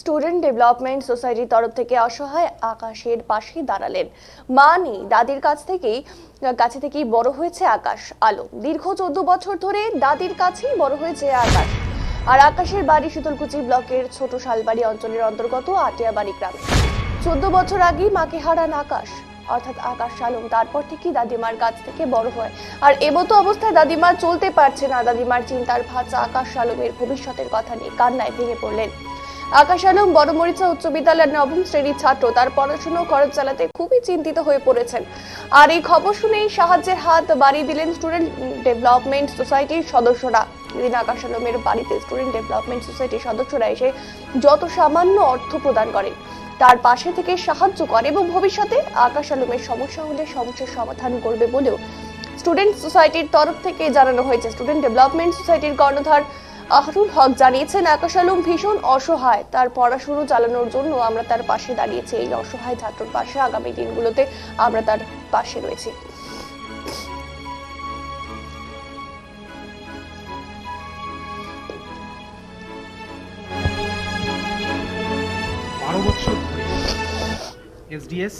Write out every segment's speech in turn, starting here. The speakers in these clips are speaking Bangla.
স্টুডেন্ট ডেভেলপমেন্ট সোসাইটির তরফ থেকে অসহায় আকাশের পাশে দাঁড়ালেন। মা নেই দাদির কাছ থেকেই, কাছে থেকেই বড় হয়েছে আকাশ, আলো। দীর্ঘ চোদ্দ বছর ধরে দাদির কাছেই বড় হয়েছে আকাশ। আর আকাশের বাড়ি শীতলকুচি ব্লকের ছোট শালবাড়ি অঞ্চলের অন্তর্গত আটিয়াবাড়ি গ্রামে। চোদ্দ বছর আগেই মাকে হারান আকাশ। অর্থাৎ আকাশ আলম তারপর থেকেই দাদিমার কাছ থেকে বড় হয়। আর এবতো অবস্থায় দাদিমা চলতে পারছে না। দাদিমার চিন্তার ভাষা আকাশ আলমের ভবিষ্যতের কথা নিয়ে কান্নায় ভেঙে পড়লেন। আকাশ আলম, বড়মরিচা উচ্চ বিদ্যালয়ের নবম শ্রেণির ছাত্র, তার পড়াশুনো খরচ চালাতে খুবই চিন্তিত হয়ে পড়েছেন। আর এই খবর শুনেই সাহায্যের হাত বাড়িয়ে দিলেন স্টুডেন্ট ডেভেলপমেন্ট সোসাইটির সদস্যরা। আকাশ আলমের বাড়িতে স্টুডেন্ট ডেভেলপমেন্ট সোসাইটির সদস্যরা এসে যত সামান্য অর্থ প্রদান করেন, তার পাশে থেকে সাহায্য করে এবং ভবিষ্যতে আকাশ আলমের সমস্যা হলে সমস্যার সমাধান করবে বলেও স্টুডেন্ট সোসাইটির তরফ থেকে জানানো হয়েছে। স্টুডেন্ট ডেভেলপমেন্ট সোসাইটির কর্ণধার আহরুল হক জানিয়েছেন আকাশ আলম ভীষণ অসহায়। তার পড়াশুনো চালানোর জন্য আমরা তার পাশে দাঁড়িয়েছি। এই অসহায় ছাত্রর পাশে আগামী দিনগুলোতে আমরা তার পাশে রয়েছি। এসডিএস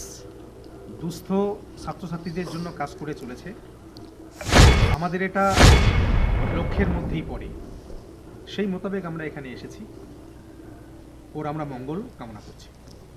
দুস্থ ছাত্রছাত্রীদের জন্য কাজ করে চলেছে। আমাদের এটা লক্ষ্যের মধ্যেই পড়ে। সেই মোতাবেক আমরা এখানে এসেছি। ওর আমরা মঙ্গল কামনা করছি।